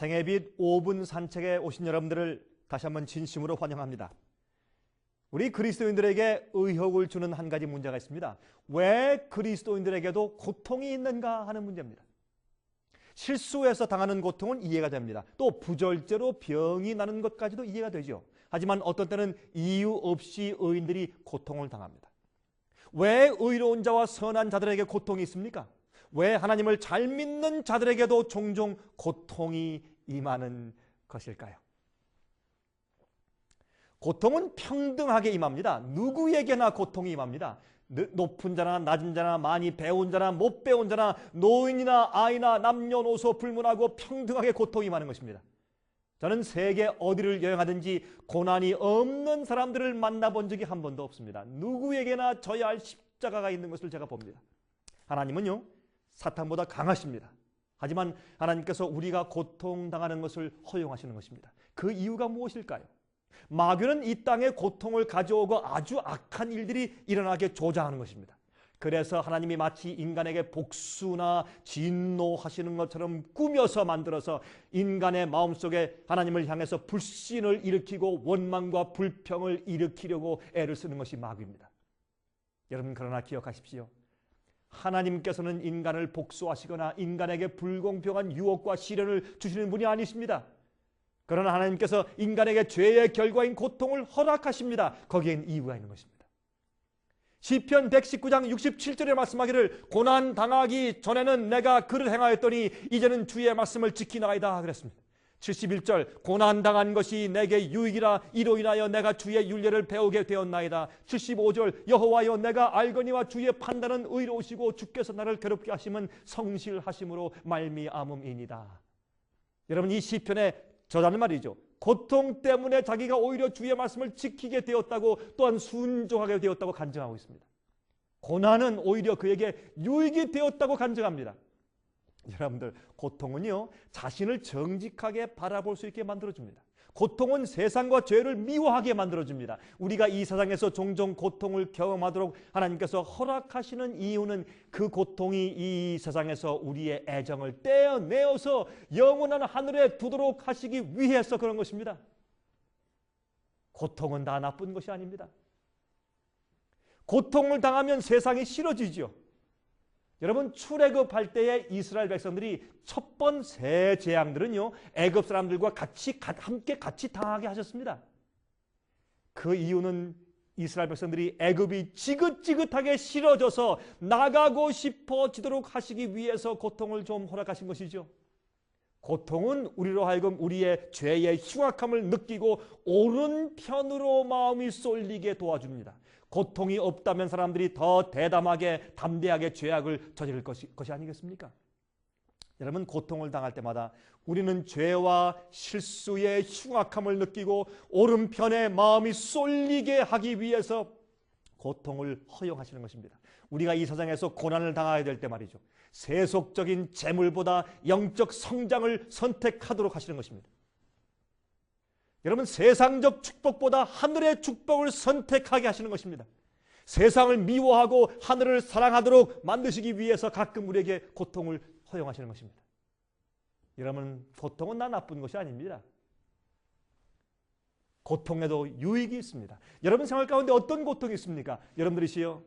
생애빛 5분 산책에 오신 여러분들을 다시 한번 진심으로 환영합니다. 우리 그리스도인들에게 의혹을 주는 한 가지 문제가 있습니다. 왜 그리스도인들에게도 고통이 있는가 하는 문제입니다. 실수해서 당하는 고통은 이해가 됩니다. 또 부절제로 병이 나는 것까지도 이해가 되죠. 하지만 어떤 때는 이유 없이 의인들이 고통을 당합니다. 왜 의로운 자와 선한 자들에게 고통이 있습니까? 왜 하나님을 잘 믿는 자들에게도 종종 고통이 임하는 것일까요? 고통은 평등하게 임합니다. 누구에게나 고통이 임합니다. 높은 자나 낮은 자나 많이 배운 자나 못 배운 자나 노인이나 아이나 남녀노소 불문하고 평등하게 고통이 임하는 것입니다. 저는 세계 어디를 여행하든지 고난이 없는 사람들을 만나본 적이 한 번도 없습니다. 누구에게나 져야 할 십자가가 있는 것을 제가 봅니다. 하나님은요, 사탄보다 강하십니다. 하지만 하나님께서 우리가 고통당하는 것을 허용하시는 것입니다. 그 이유가 무엇일까요? 마귀는 이 땅에 고통을 가져오고 아주 악한 일들이 일어나게 조장하는 것입니다. 그래서 하나님이 마치 인간에게 복수나 진노하시는 것처럼 꾸며서 만들어서 인간의 마음속에 하나님을 향해서 불신을 일으키고 원망과 불평을 일으키려고 애를 쓰는 것이 마귀입니다. 여러분 그러나 기억하십시오. 하나님께서는 인간을 복수하시거나 인간에게 불공평한 유혹과 시련을 주시는 분이 아니십니다. 그러나 하나님께서 인간에게 죄의 결과인 고통을 허락하십니다. 거기엔 이유가 있는 것입니다. 시편 119장 67절에 말씀하기를 고난 당하기 전에는 내가 그를 행하였더니 이제는 주의 말씀을 지키나이다 그랬습니다. 71절 고난 당한 것이 내게 유익이라 이로 인하여 내가 주의 윤례를 배우게 되었나이다. 75절 여호와여 내가 알거니와 주의 판단은 의로우시고 주께서 나를 괴롭게 하심은 성실하심으로 말미암음이니다. 여러분 이 시편에 저자는 말이죠. 고통 때문에 자기가 오히려 주의 말씀을 지키게 되었다고 또한 순종하게 되었다고 간증하고 있습니다. 고난은 오히려 그에게 유익이 되었다고 간증합니다. 여러분들 고통은요 자신을 정직하게 바라볼 수 있게 만들어줍니다. 고통은 세상과 죄를 미워하게 만들어줍니다. 우리가 이 세상에서 종종 고통을 경험하도록 하나님께서 허락하시는 이유는 그 고통이 이 세상에서 우리의 애정을 떼어내어서 영원한 하늘에 두도록 하시기 위해서 그런 것입니다. 고통은 다 나쁜 것이 아닙니다. 고통을 당하면 세상이 싫어지죠. 여러분 출애굽할 때에 이스라엘 백성들이 첫번세 재앙들은요 애굽 사람들과 같이 함께 같이 당하게 하셨습니다. 그 이유는 이스라엘 백성들이 애굽이 지긋지긋하게 싫어져서 나가고 싶어지도록 하시기 위해서 고통을 좀 허락하신 것이죠. 고통은 우리로 하여금 우리의 죄의 흉악함을 느끼고 옳은 편으로 마음이 쏠리게 도와줍니다. 고통이 없다면 사람들이 더 대담하게 담대하게 죄악을 저지를 것이, 것이 아니겠습니까? 여러분 고통을 당할 때마다 우리는 죄와 실수의 흉악함을 느끼고 오른편에 마음이 쏠리게 하기 위해서 고통을 허용하시는 것입니다. 우리가 이 세상에서 고난을 당하게 될 때 말이죠. 세속적인 재물보다 영적 성장을 선택하도록 하시는 것입니다. 여러분 세상적 축복보다 하늘의 축복을 선택하게 하시는 것입니다. 세상을 미워하고 하늘을 사랑하도록 만드시기 위해서 가끔 우리에게 고통을 허용하시는 것입니다. 여러분 고통은 나 나쁜 것이 아닙니다. 고통에도 유익이 있습니다. 여러분 생활 가운데 어떤 고통이 있습니까? 여러분들이시요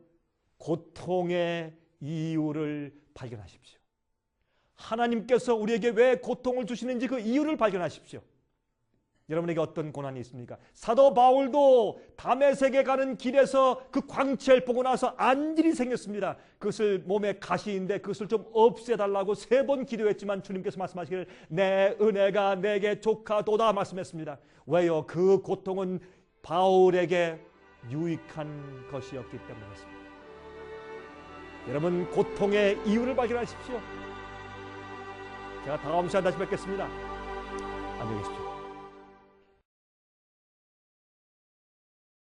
고통의 이유를 발견하십시오. 하나님께서 우리에게 왜 고통을 주시는지 그 이유를 발견하십시오. 여러분에게 어떤 고난이 있습니까? 사도 바울도 담에색에 가는 길에서 그 광채를 보고 나서 안질이 생겼습니다. 그것을 몸에 가시인데 그것을 좀 없애달라고 세 번 기도했지만 주님께서 말씀하시기를 내 은혜가 내게 족하도다 말씀했습니다. 왜요? 그 고통은 바울에게 유익한 것이었기 때문이었습니다. 여러분 고통의 이유를 발견하십시오. 제가 다음 시간 다시 뵙겠습니다. 안녕히 계십시오.